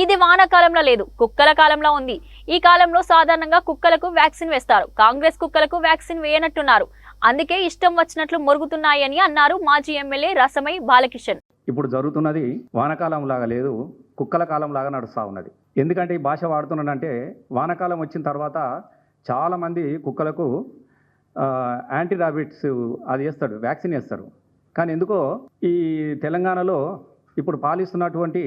ఇది వానాకాలంలో లేదు కుక్కల కాలంలో ఉంది. ఈ కాలంలో సాధారణంగా కుక్కలకు వ్యాక్సిన్ వేస్తారు. కాంగ్రెస్ కుక్కలకు వ్యాక్సిన్ వేయనట్టున్నారు. అందుకే ఇష్టం వచ్చినట్లు మొరుగుతున్నాయని అన్నారు మాజీ ఎమ్మెల్యే రసమై బాలకిషన్. ఇప్పుడు జరుగుతున్నది వానకాలం లాగా లేదు కుక్కల కాలం లాగా నడుస్తూ ఉన్నది. ఎందుకంటే ఈ భాష వాడుతున్నానంటే వానకాలం వచ్చిన తర్వాత చాలామంది కుక్కలకు యాంటీరాబిట్స్ యాంటీ అది వేస్తాడు వ్యాక్సిన్ వేస్తారు. కానీ ఎందుకో ఈ తెలంగాణలో ఇప్పుడు పాలిస్తున్నటువంటి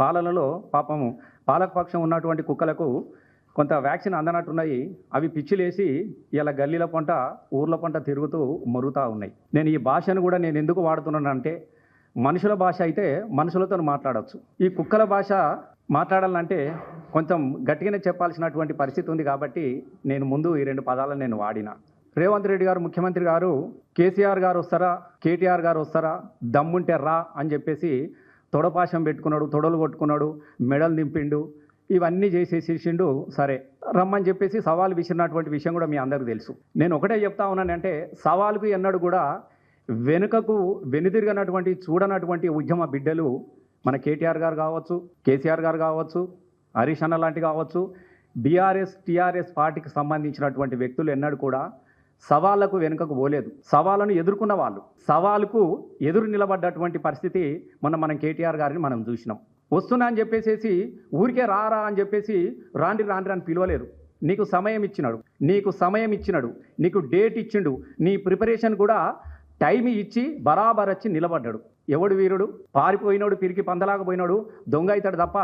పాలలలో పాపము పాలకపక్షం ఉన్నటువంటి కుక్కలకు కొంత వ్యాక్సిన్ అందనట్టున్నాయి. అవి పిచ్చిలేసి ఇలా గల్లీల పంట ఊర్ల పంట తిరుగుతూ మరుగుతూ ఉన్నాయి. నేను ఈ భాషను కూడా నేను ఎందుకు వాడుతున్నానంటే మనుషుల భాష అయితే మనుషులతో మాట్లాడవచ్చు ఈ కుక్కల భాష మాట్లాడాలంటే కొంచెం గట్టిగానే చెప్పాల్సినటువంటి పరిస్థితి ఉంది కాబట్టి నేను ముందు ఈ రెండు పదాలను నేను వాడిన. రేవంత్ రెడ్డి గారు ముఖ్యమంత్రి గారు కేసీఆర్ గారు వస్తారా కేటీఆర్ గారు వస్తారా దమ్ముంటే రా అని చెప్పేసి తొడపాశం పెట్టుకున్నాడు తొడలు కొట్టుకున్నాడు మెడలు దింపిండు ఇవన్నీ చేసేసేసిండు సరే రమ్మని చెప్పేసి సవాల్ విసిరినటువంటి విషయం కూడా మీ అందరికీ తెలుసు. నేను ఒకటే చెప్తా ఉన్నానంటే సవాలుకు ఎన్నడు కూడా వెనుకకు వెనుదిరిగినటువంటి చూడనటువంటి ఉద్యమ బిడ్డలు మన కేటీఆర్ గారు కావచ్చు కేసీఆర్ గారు కావచ్చు హరీష్ అన్న లాంటి కావచ్చు బీఆర్ఎస్ టీఆర్ఎస్ పార్టీకి సంబంధించినటువంటి వ్యక్తులు ఎన్నడూ కూడా సవాళ్ళకు వెనుకకు పోలేదు. సవాళ్ళను ఎదుర్కొన్న వాళ్ళు. సవాళ్ళకు ఎదురు నిలబడ్డటువంటి పరిస్థితి మొన్న మనం కేటీఆర్ గారిని మనం చూసినాం. వస్తున్నా అని చెప్పేసి ఊరికే రారా అని చెప్పేసి రాండి రాండి అని పిలవలేరు నీకు సమయం ఇచ్చినాడు. నీకు సమయం ఇచ్చినాడు. నీకు డేట్ ఇచ్చిండు. నీ ప్రిపరేషన్ కూడా టైం ఇచ్చి బరాబర్ వచ్చి నిలబడ్డాడు. ఎవడు వీరుడు? పారిపోయినాడు పిరికి పందలాగా పోయినాడు దొంగ అవుతాడు తప్ప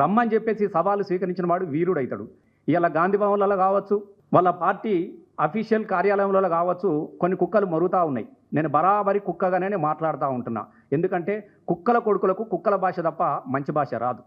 రమ్మని చెప్పేసి సవాలు స్వీకరించిన వాడు వీరుడు అవుతాడు ఇలా గాంధీ భవన్లలో కావచ్చు వాళ్ళ పార్టీ అఫీషియల్ కార్యాలయంలో కావచ్చు కొన్ని కుక్కలు మరుగుతూ ఉన్నాయి. నేను బరాబరి కుక్కగానే మాట్లాడుతూ ఉంటున్నా. ఎందుకంటే కుక్కల కొడుకులకు కుక్కల భాష తప్ప మంచి భాష రాదు.